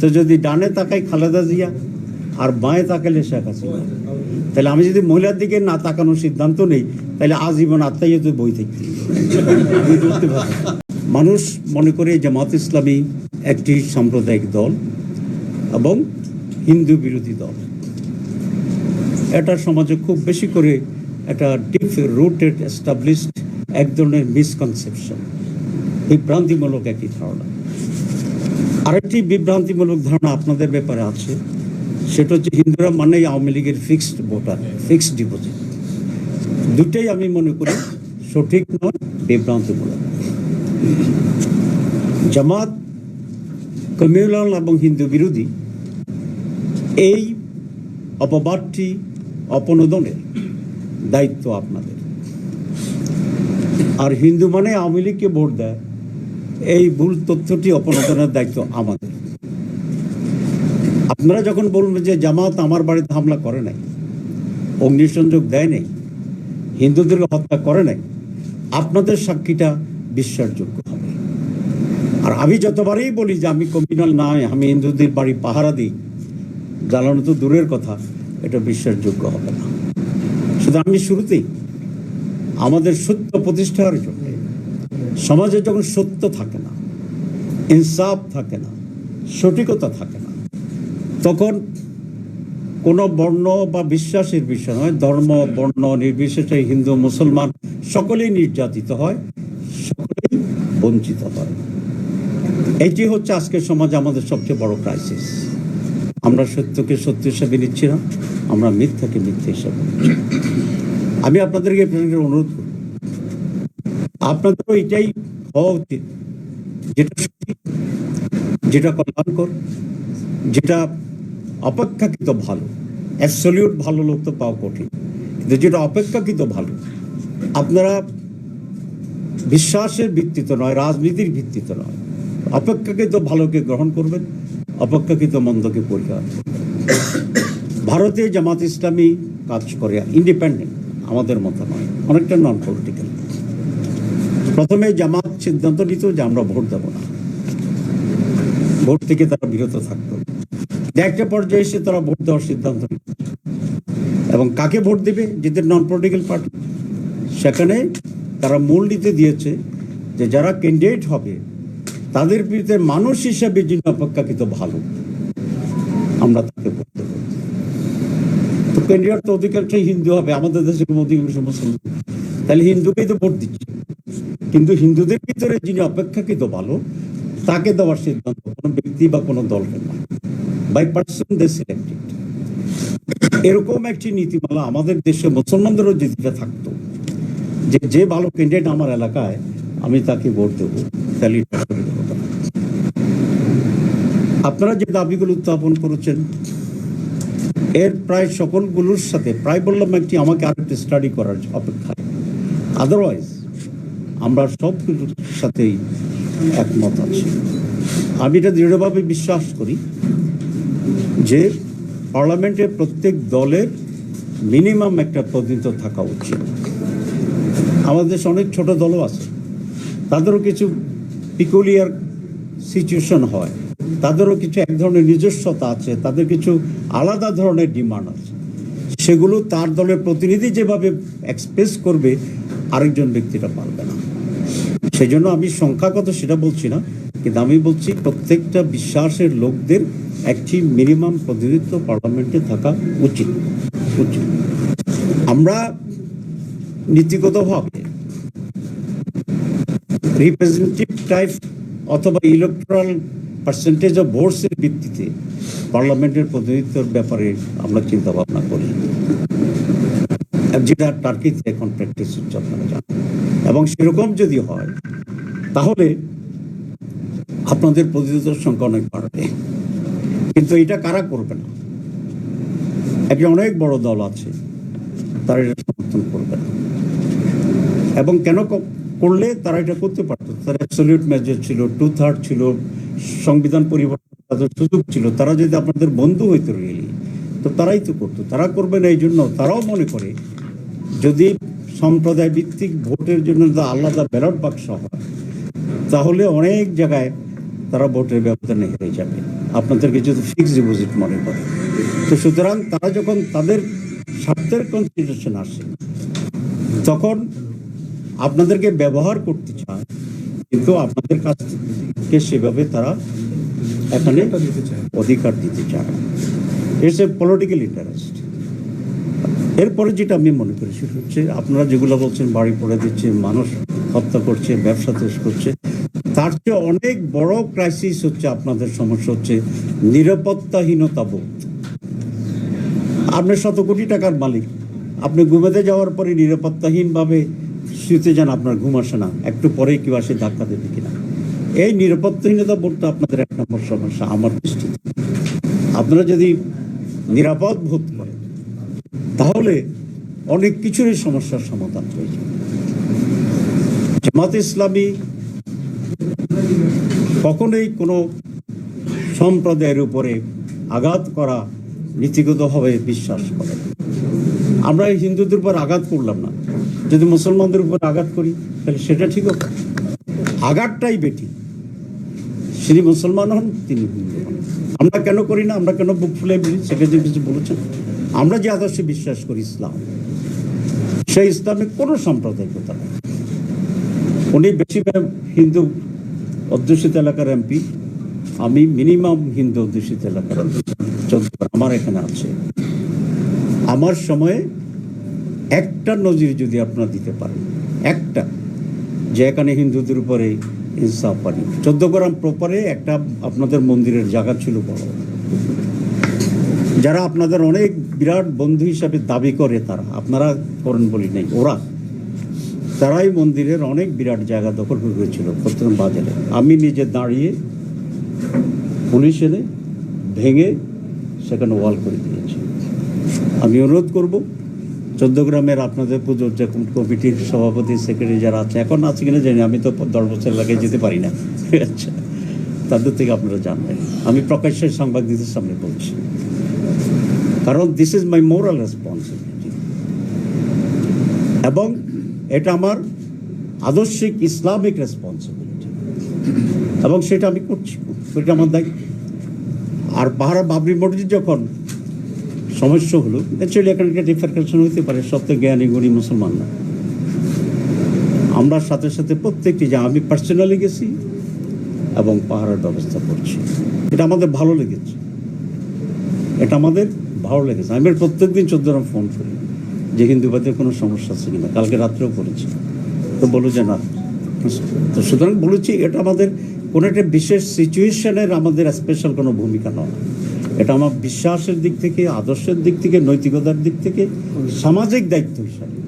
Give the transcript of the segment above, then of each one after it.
তো যদি ডানে তাকাই খালেদা জিয়া আর বাঁয়ে তাকালে শেখ হাসিনা। তাহলে আমি যদি মহিলার দিকে না তাকানোর সিদ্ধান্ত নেই, তাহলে আজীবন আত্মাই তো বই থেকে। মানুষ মনে করে জামাত ইসলামী একটি সাম্প্রদায়িক দল এবং হিন্দু বিরোধী দল। এটা সমাজে খুব বেশি করে একটা ডিপ রুটেড এস্টাবলিশড এক ধরনের মিসকনসেপশন বিভ্রান্তিমূলক একটি ধারণা। আরেকটি বিভ্রান্তিমূলক ধারণা আপনাদের ব্যাপারে আছে। সেটা হচ্ছে হিন্দুরা মানেই আওয়ামী লীগের ফিক্সড ভোটার ফিক্সড ডিপোজিট দুটাই আমি মনে করি সঠিক নয়, বিভ্রান্তিমূলক। জামাত কমিউনাল এবং হিন্দু বিরোধী এই অপবাদটি অপনোদনের দায়িত্ব আপনাদের। আর হিন্দু মানে আওয়ামী লীগকে ভোট দেয়। এই ভুল তথ্যটি অপনোদনের দায়িত্ব আমাদের। আপনারা যখন বলবেন যে জামাত আমার বাড়িতে হামলা করে নাই, অগ্নিসংযোগ দেয় নাই, হিন্দুদেরকে হত্যা করে নাই, আপনাদের সাক্ষীটা বিশ্বাসযোগ্য হবে। আর আমি যতবারই বলি যে আমি কমিউনাল নয় আমি হিন্দুদের বাড়ি পাহারা দিই জ্বালানো তো দূরের কথা, এটা বিশ্বাসযোগ্য হবে না। শুধু আমি শুরুতেই আমাদের সত্য প্রতিষ্ঠার জন্য সমাজে যখন সত্য থাকে না, ইনসাফ থাকে না, সঠিকতা থাকে না, তখন কোনো বর্ণ বা বিশ্বাসের বিষয় নয়। ধর্ম, বর্ণ নির্বিশেষে হিন্দু, মুসলমান সকলেই নির্যাতিত হয়, সকলেই বঞ্চিত হয়। এটি হচ্ছে আজকের সমাজে, আমাদের সবচেয়ে বড় ক্রাইসিস আমরা সত্যকে সত্য হিসাবে নিচ্ছি না, আমরা মিথ্যাকে মিথ্যা হিসাবে আমি আপনাদেরকে অনুরোধ আপনাদেরও এটাই হওয়া উচিত। যেটা সঠিক, যেটা কল্যাণকর, যেটা অপেক্ষাকৃত ভালো। অ্যাবসলিউট ভালো লোক তো পাওয়া কঠিন, কিন্তু যেটা অপেক্ষাকৃত ভালো, আপনারা বিশ্বাসের ভিত্তিতে নয়, রাজনীতির ভিত্তিতে নয়। অপেক্ষাকৃত ভালোকে গ্রহণ করবেন, অপেক্ষাকৃত মন্দকে পরিহার ভারতীয় জামাত ইসলামী কাজ করে ইন্ডিপেন্ডেন্ট আমাদের মতো নয়, অনেকটা নন পলিটিক্যাল প্রথমে জামাত সিদ্ধান্ত নিত যে আমরা ভোট দেবো না। ভোট থেকে তারা বিরত থাকতো। একটা পর্যায়ে এসে তারা ভোট দেওয়ার সিদ্ধান্ত নিত। এবং কাকে ভোট দেবে? যেদের নন পলিটিক্যাল পার্টি সেখানে তারা মূল নীতি দিয়েছে যে যারা ক্যান্ডিডেট হবে, তাদের বিরুদ্ধে মানুষ হিসাবে যিনি অপেক্ষাকৃত ভালো, আমরা তাকে ভোট দেবো। তো ক্যান্ডিডেট তো অধিকাংশই হিন্দু হবে, আমাদের দেশের অধিকাংশ মুসলমান। তাহলে হিন্দুকেই তো ভোট দিচ্ছে। কিন্তু হিন্দুদের ভিতরে যিনি অপেক্ষাকৃত ভালো, তাকে দেওয়ার সিদ্ধান্ত কোনো ব্যক্তি বা কোনো দলকে না বাই পার্সন দে সিলেক্টেড এরকম একটি নীতিমালা আমাদের দেশে মুসলমানদেরও যদি এটা থাকতো, যে যে ভালো ক্যান্ডিডেট আমার এলাকায়, আমি তাকে ভোট দেবো। আপনারা যে দাবিগুলো উত্থাপন করেছেন, এর প্রায় সকলগুলোর সাথে, প্রায় বললাম একটি আমাকে আরেকটি স্টাডি করার অপেক্ষা আদারওয়াইজ আমরা সব কিছুর সাথেই একমত আছি। আমি এটা দৃঢ়ভাবে বিশ্বাস করি যে পার্লামেন্টের প্রত্যেক দলের মিনিমাম একটা প্রতিনিধিত্ব থাকা উচিত। আমাদের দেশে অনেক ছোট দলও আছে। তাদেরও কিছু পিকুলিয়ার সিচুয়েশন হয়। তাদেরও কিছু এক ধরনের নিজস্বতা আছে। তাদের কিছু আলাদা ধরনের ডিমান্ড আছে। সেগুলো তার দলের প্রতিনিধি যেভাবে এক্সপ্রেস করবে, আরেকজন ব্যক্তিটা পারবে না। সেই জন্য আমি সংখ্যাগত সেটা বলছি না, কিন্তু আমি বলছি প্রত্যেকটা বিশ্বাসের লোকদের একটি মিনিমাম প্রতিনিধিত্ব পার্লামেন্টে থাকা উচিত উচিত। আমরা নীতিগতভাবে রিপ্রেজেন্টেটিভ টাইপ অথবা ইলেকট্রাল পার্সেন্টেজ অফ ভোটসের ভিত্তিতে পার্লামেন্টের প্রতিনিধিত্বের ব্যাপারে আমরা চিন্তা ভাবনা করি যেটা টার্কিতে এখন প্র্যাকটিস হচ্ছে, আপনারা জানেন। এবং সেরকম যদি হয়, তাহলে আপনাদের প্রতিনিধিত্বের সংখ্যা অনেক বাড়বে। কিন্তু এটা কারা করবে না? একটি অনেক বড় দল আছে, তারা এটা সমর্থন করবে না। এবং কেন করলে তারা এটা করতে পারতো তার অ্যাবসলিউট মেজর ছিল টু থার্ড ছিল, সংবিধান পরিবর্তন তাদের সুযোগ ছিল। তারা যদি আপনাদের বন্ধু হইতো রিয়েলি তো তারাই তো করতো। তারা করবে না এই জন্য তারাও মনে করে, যদি সম্প্রদায় ভিত্তিক ভোটের জন্য যদি আলাদা ব্যালট বাক্স হয়, তাহলে অনেক জায়গায় তারা ভোটের ব্যবধানে হেরে যাবে। আপনাদেরকে যদি ফিক্সড ডিপোজিট মনে করে। তো সুতরাং তারা যখন তাদের স্বার্থের কনসিডারেশন আসে, তখন আপনাদেরকে ব্যবহার করতে চায়, কিন্তু আপনাদের কাছ থেকে সেভাবে তারা এখানে অধিকার দিতে চায় ইটস এ পলিটিক্যাল ইন্টারেস্ট এরপরে যেটা আমি মনে করি সেটা হচ্ছে আপনারা যেগুলো বলছেন, বাড়ি পড়ে দিচ্ছে, মানুষ হত্যা করছে, ব্যবসা শেষ করছে, তার চেয়ে অনেক বড় ক্রাইসিস হচ্ছে আপনাদের সমস্যা হচ্ছে নিরাপত্তাহীনতা বোধ। আপনি শত কোটি টাকার মালিক, আপনি ঘুমাতে যাওয়ার পরে নিরাপত্তাহীনভাবে শুতে যান, আপনার ঘুম আসে না, একটু পরেই কেউ আসে ধাক্কা দেবে কিনা। এই নিরাপত্তাহীনতা বোধটা আপনাদের এক নম্বর সমস্যা, আমার দৃষ্টিতে। আপনারা যদি নিরাপদ বোধ করেন তাহলে অনেক কিছুরই সমস্যার সমাধান হয়ে যাবে জামাত ইসলামী কখনোই কোনো সম্প্রদায়ের উপরে আঘাত করা নীতিগতভাবে বিশ্বাস করে আমরা হিন্দুদের উপর আঘাত করলাম না। যদি মুসলমানদের উপর আঘাত করি, তাহলে সেটা ঠিক হবে। আঘাতটাই বেটি তিনি মুসলমান হন, তিনি হিন্দু হন। আমরা কেন করি না? আমরা কেন বুক ফুলে বলি কিছু বলেছেন। আমরা যে আদর্শে বিশ্বাস করি ইসলাম, সেই ইসলামে কোনো সাম্প্রদায়িকতা নেই। উনি বেশিরভাগ হিন্দু অধ্যুষিত এলাকার এমপি, আমি মিনিমাম হিন্দু অধ্যুষিত এলাকার আমার এখানে আছে। আমার সময়ে একটা নজির যদি আপনারা দিতে পারেন, একটা, যে এখানে হিন্দুদের উপরে ইনসাফ পানি চোদ্দ গ্রাম প্রপারে একটা আপনাদের মন্দিরের জায়গা ছিল বড়। যারা আপনাদের অনেক বিরাট বন্ধু হিসাবে দাবি করে তারা, আপনারা করেন বলি নাই, ওরা। তারাই মন্দিরের অনেক বিরাট জায়গা দখল করে হয়েছিল প্রথম বাজারে। আমি নিজে দাঁড়িয়ে পুলিশ এনে ভেঙে সেখানে ওয়াল করে দিয়েছি। আমি অনুরোধ করব, চোদ্দ গ্রামের আপনাদের পুজোর যে কমিটির সভাপতি, সেক্রেটারি যারা আছে, এখন আছে কিনা জানি আমি তো দশ বছর এলাকায় যেতে পারি না। আচ্ছা তাদের থেকে আপনারা জানবেন। আমি প্রকাশ্যে সাংবাদিকদের সামনে বলছি। কারণ this is my moral responsibility এবং এটা আমার আদর্শিক ইসলামিক রেসপন্সিবিলিটি এবং সেটা আমি করছি। এটা আমার দায়িত্ব আর পাহাড়া বাবরি মসজিদ যখন সমস্যা হলো অ্যাকচুয়ালি এখানে একটা ডিফারেন্সেশন হতে পারে সত্য জ্ঞানী, গুণী মুসলমানরা। আমরা সাথে সাথে প্রত্যেকটি যে আমি পার্সোনালি গেছি এবং পাহাড়ের ব্যবস্থা করছি। এটা আমাদের ভালো লেগেছে। এটা আমাদের ভালো লেগেছে। আমি প্রত্যেক দিন চোদ্দ রাম ফোন করি যে হিন্দুবাদের কোনো সমস্যা আছে কিনা। কালকে রাত্রেও করেছি। তো বলো যে না। তো সুতরাং বলেছি, এটা আমাদের কোনো একটা বিশেষ সিচুয়েশনের আমাদের স্পেশাল কোনো ভূমিকা নয়। এটা আমার বিশ্বাসের দিক থেকে, আদর্শের দিক থেকে, নৈতিকতার দিক থেকে, সামাজিক দায়িত্ব হিসাবে।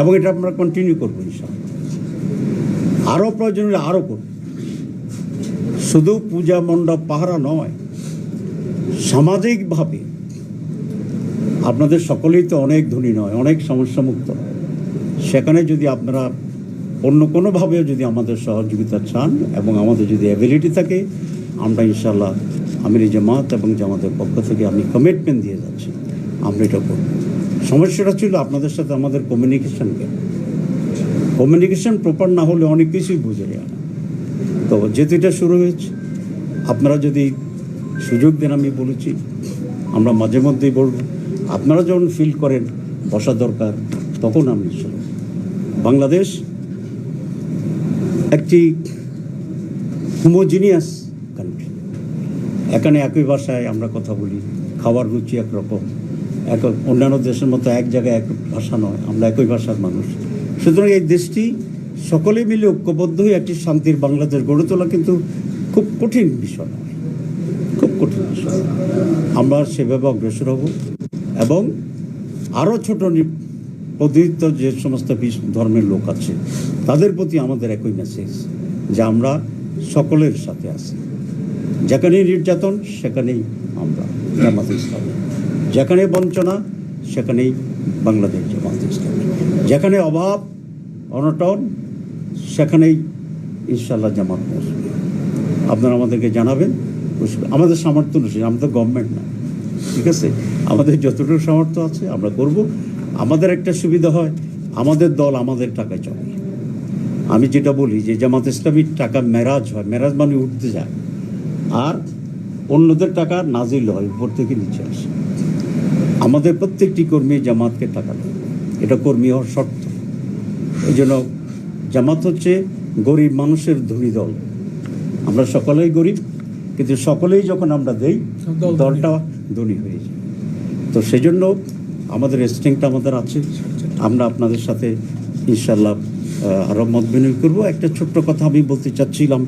এবং এটা আমরা কন্টিনিউ করব ইনশাআল্লাহ। আরও প্রয়োজন হলে আরও করব। শুধু পূজা মণ্ডপ পাহারা নয় সামাজিকভাবে আপনাদের সকলেই তো অনেক ধনী নয়, অনেক সমস্যামুক্ত। সেখানে যদি আপনারা অন্য কোনোভাবেও যদি আমাদের সহযোগিতা চান এবং আমাদের যদি অ্যাবিলিটি থাকে, আমরা ইনশাল্লাহ আমির জামাত এবং জামাতের পক্ষ থেকে আমি কমিটমেন্ট দিয়ে যাচ্ছি। আমরা এটা করব। সমস্যাটা ছিল আপনাদের সাথে আমাদের কমিউনিকেশনকে কমিউনিকেশান প্রপার না হলে অনেক কিছুই বুঝে যায় তো যেহেতু এটা শুরু হয়েছে, আপনারা যদি সুযোগ দেন আমি বলেছি, আমরা মাঝে মধ্যেই বলব, আপনারা যখন ফিল করেন বসা দরকার, তখন আমি বাংলাদেশ একটি হোমোজিনিয়াস কান্ট্রি এখানে একই ভাষায় আমরা কথা বলি খাওয়ার রুচি একরকম। এক অন্যান্য দেশের মতো এক জায়গায় এক ভাষা নয়, আমরা একই ভাষার মানুষ। সুতরাং এই দেশটি সকলে মিলে ঐক্যবদ্ধ হয়ে একটি শান্তির বাংলাদেশ গড়ে তোলা কিন্তু খুব কঠিন বিষয় কঠিন বিষয় আমরা সেভাবে অগ্রসর হব এবং আরও ছোট পতিত যে সমস্ত ধর্মের লোক আছে, তাদের প্রতি আমাদের একই মেসেজ যে আমরা সকলের সাথে আছি। যেখানেই নির্যাতন, সেখানেই আমরা জামাত ইসলাম। যেখানে বঞ্চনা, সেখানেই বাংলাদেশ জামাত ইসলাম। যেখানে অভাব, অনটন, সেখানেই ইনশাল্লাহ জামাত বসবে আপনারা আমাদেরকে জানাবেন। আমাদের সামর্থ্য অনুসারে আমাদের গভর্নমেন্ট না। ঠিক আছে? আমাদের যতটুকু সামর্থ্য আছে, আমরা করব। আমাদের একটা সুবিধা হয়, আমাদের দল আমাদের টাকায় চলে। আমি যেটা বলি যে জামাত ইসলামীর টাকা মেরাজ হয়, মেরাজ মানে উঠতে যায়। আর অন্যদের টাকা নাজিল হয় উপর থেকে নিচে আসে। আমাদের প্রত্যেকটি কর্মী জামাতকে টাকা দেয়। এটা কর্মী হওয়ার শর্ত। এই জন্য জামাত হচ্ছে গরিব মানুষের ধনী দল। আমরা সকলেই গরিব। কিন্তু সকলেই যখন আমরা দেই দল দলটা ধনী হয়ে যায়। তো সেজন্য আমাদের স্ট্রেংটা আমাদের আছে। আমরা আপনাদের সাথে ইনশাল্লাহ আরও মত বিনিময় করব। একটা ছোট্ট কথা আমি বলতে চাচ্ছিলাম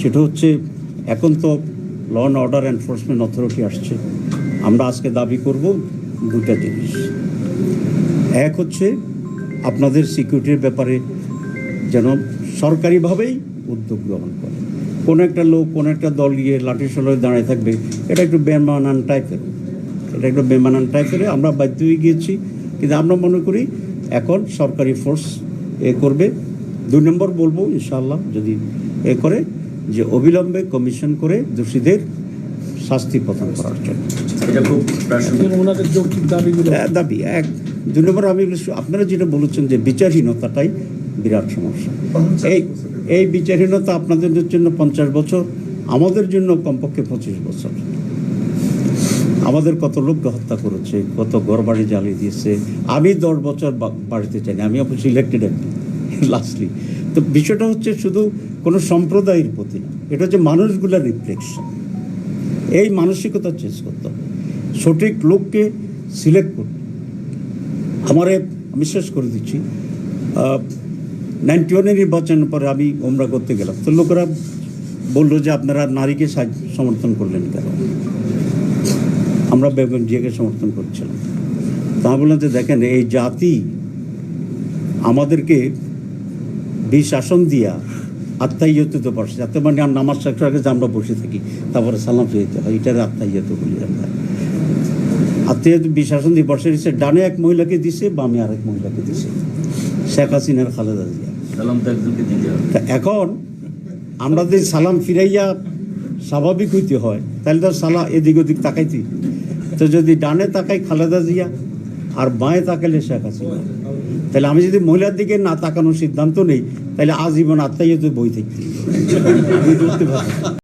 সেটা হচ্ছে এখন তো law and order enforcement authority আসছে। আমরা আজকে দাবি করব দুটা জিনিস। এক হচ্ছে আপনাদের সিকিউরিটির ব্যাপারে যেন সরকারিভাবেই উদ্যোগ গ্রহণ করে। কোনো একটা লোক কোনো একটা দল গিয়ে লাঠি সোলায় দাঁড়িয়ে থাকবে এটা একটু বেমানান টাইপের এটা একটু বেমানান টাইপের আমরা বাধ্য হয়ে গিয়েছি। কিন্তু আমরা মনে করি এখন সরকারি ফোর্স এ করবে। দুই নম্বর বলব ইনশাআল্লাহ যদি এ করে যে অবিলম্বে কমিশন করে দোষীদের শাস্তি প্রদান করার জন্য। এক দাবি এক। দুই নম্বর আমি আপনারা যেটা বলেছেন যে বিচারহীনতাটাই বিরাট সমস্যা। এই এই বিচারহীনতা আপনাদের জন্য পঞ্চাশ বছর, আমাদের জন্য কমপক্ষে পঁচিশ বছর। আমাদের কত লোককে হত্যা করেছে, কত ঘর বাড়ি জ্বালিয়ে দিয়েছে। আমি দশ বছর বাড়িতে চাইনি আমি অবশ্য ইলেক্টেড এমপি লাস্টলি তো বিষয়টা হচ্ছে শুধু কোনো সম্প্রদায়ের প্রতি না, এটা হচ্ছে মানুষগুলোর রিফ্লেকশন এই মানসিকতা চেঞ্জ করতে হবে। সঠিক লোককে সিলেক্ট করতে আমারে আমি শেষ করে দিচ্ছি। নাইনটি ওয়ানের নির্বাচনের পরে আমি ওমরা করতে গেলাম। তো লোকেরা বলল যে আপনারা নারীকে সমর্থন করলেন কেন? আমরা বেগম জিয়াকে সমর্থন করছিলাম। তা বললাম যে দেখেন, এই জাতি আমাদেরকে বিশ আসন দিয়া আত্মাইয়ত পারছে। যাতে মানে আর নামাজ শেষ আগে আমরা বসে থাকি, তারপরে সালাম ফিরতে হয়। এটার আত্মাইয়ত বলি আমরা। আত্মীয় বিশাসন দিয়ে বসে ডানে এক মহিলাকে দিছে, বামে আরেক মহিলাকে দিছে। শেখ হাসিনার খালেদা জিয়া। সালাম তো একজনকে দিতে হবে। তা এখন আমরা যদি সালাম ফিরাইয়া স্বাভাবিক হইতে হয় তাহলে তো সালা এদিক ওদিক তাকাইতি। তো যদি ডানে তাকাই খালেদা জিয়া আর বাঁয়ে তাকাইলে শেখ হাসিনা। তাহলে আমি যদি মহিলার দিকে না তাকানোর সিদ্ধান্ত নেই তাহলে আজীবন আত্মাই বই থাকতে বুঝতে পারছি।